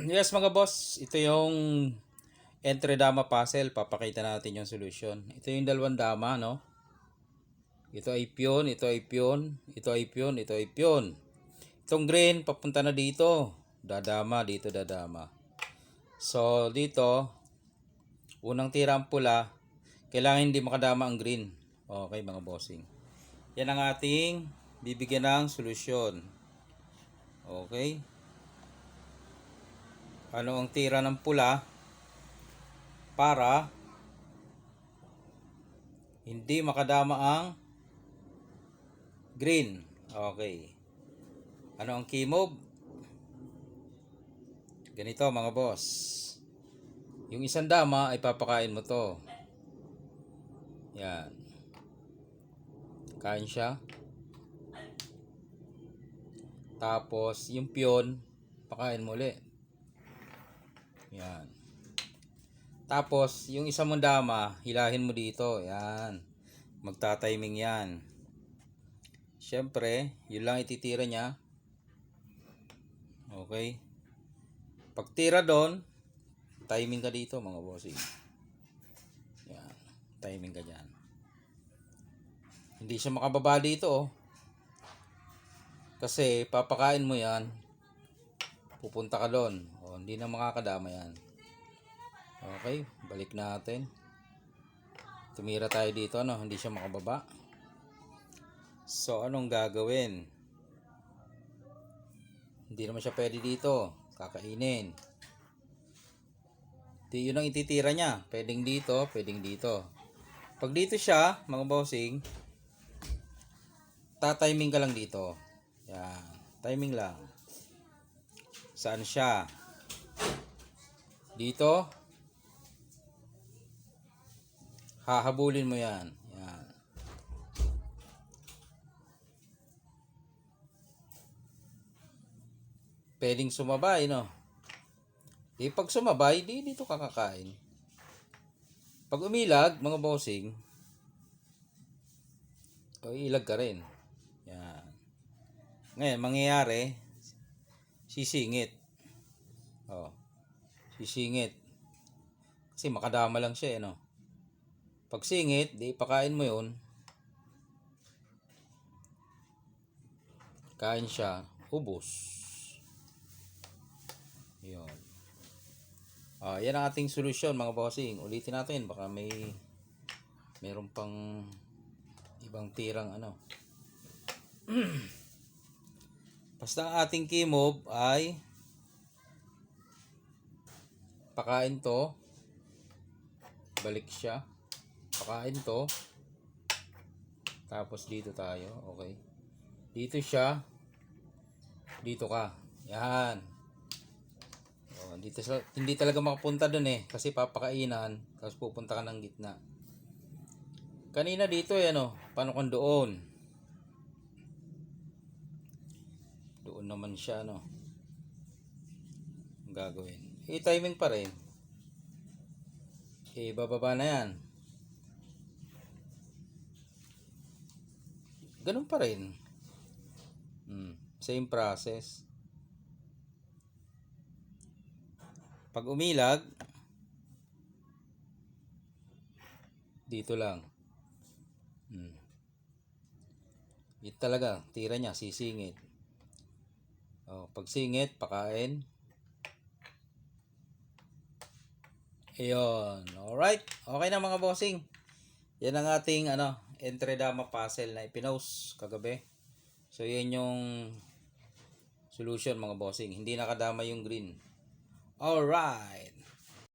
yes mga boss, ito yung entry dama puzzle. Papakita natin yung solution. Ito yung dalawang dama, no? Ito ay pion, ito ay pion, ito ay pion, ito ay pion. Itong green, papunta na dito. Dadama, dito dadama. So, dito, unang tira ang pula, kailangan hindi makadama ang green. Okay, mga bossing. Yan ang ating bibigyan ng solusyon. Okay. Ano ang tira ng pula para hindi makadama ang green. Okay. Ano ang key move? Ganito mga boss. Yung isang dama ay papakain mo to. Yan. Kain siya. Tapos, yung piyon, pakain mo ulit. Yan. Tapos, yung isa mong dama, hilahin mo dito. Yan. Magta-timing yan. Siyempre, yun lang ititira niya. Okay. Pag tira doon, timing ka dito mga bossing. Yan. Timing ka dyan. Hindi siya makababa dito oh. Kasi papakain mo yan. Pupunta ka doon. O, hindi na makakadama yan. Okay, balik natin. Tumira tayo dito, ano, hindi siya makababa. So, anong gagawin? Hindi naman siya pwede dito. Kakainin. Di yun ang ititira niya. Pwedeng dito, pwedeng dito. Pag dito siya, mga bossing, tatiming ka lang dito. Yan. Timing lang. Saan siya? Dito. Hahabulin mo yan. Yan. Pwedeng sumabay, no? Eh, pag sumabay, di dito kakakain. Pag umilag, mga bossing, o ilag ka rin. Yan. Ngayon, mangyayari, sisingit. Oh. Sisingit. Kasi makadama lang siya, eh, no? Pag singit, di pakain mo yun. Kain siya, ubos. Yun. Ah, yan ang ating solusyon mga bossing. Ulitin natin baka may meron pang ibang tirang ano. Basta ang ating move ay pakain to. Balik siya. Pakain to. Tapos dito tayo. Okay. Dito siya. Dito ka. Yan. Oh, dito sa, hindi talaga makapunta doon eh kasi papakainan tapos pupunta ka ng gitna. Kanina dito eh ano, paano kung doon? Doon naman siya no. Gagawin. Eh timing pa rin. Eh bababa na yan. Ganun pa rin. Hmm, same process. Pag umilag, dito lang. Hmm. Ito talaga, tira niya, sisingit. Oh, pag singit, pakain. Ayun. Alright. Okay na mga bossing. Yan ang ating ano, entry dama puzzle na ipinost kagabi. So, yan yung solution mga bossing. Hindi nakadama yung green. Alright.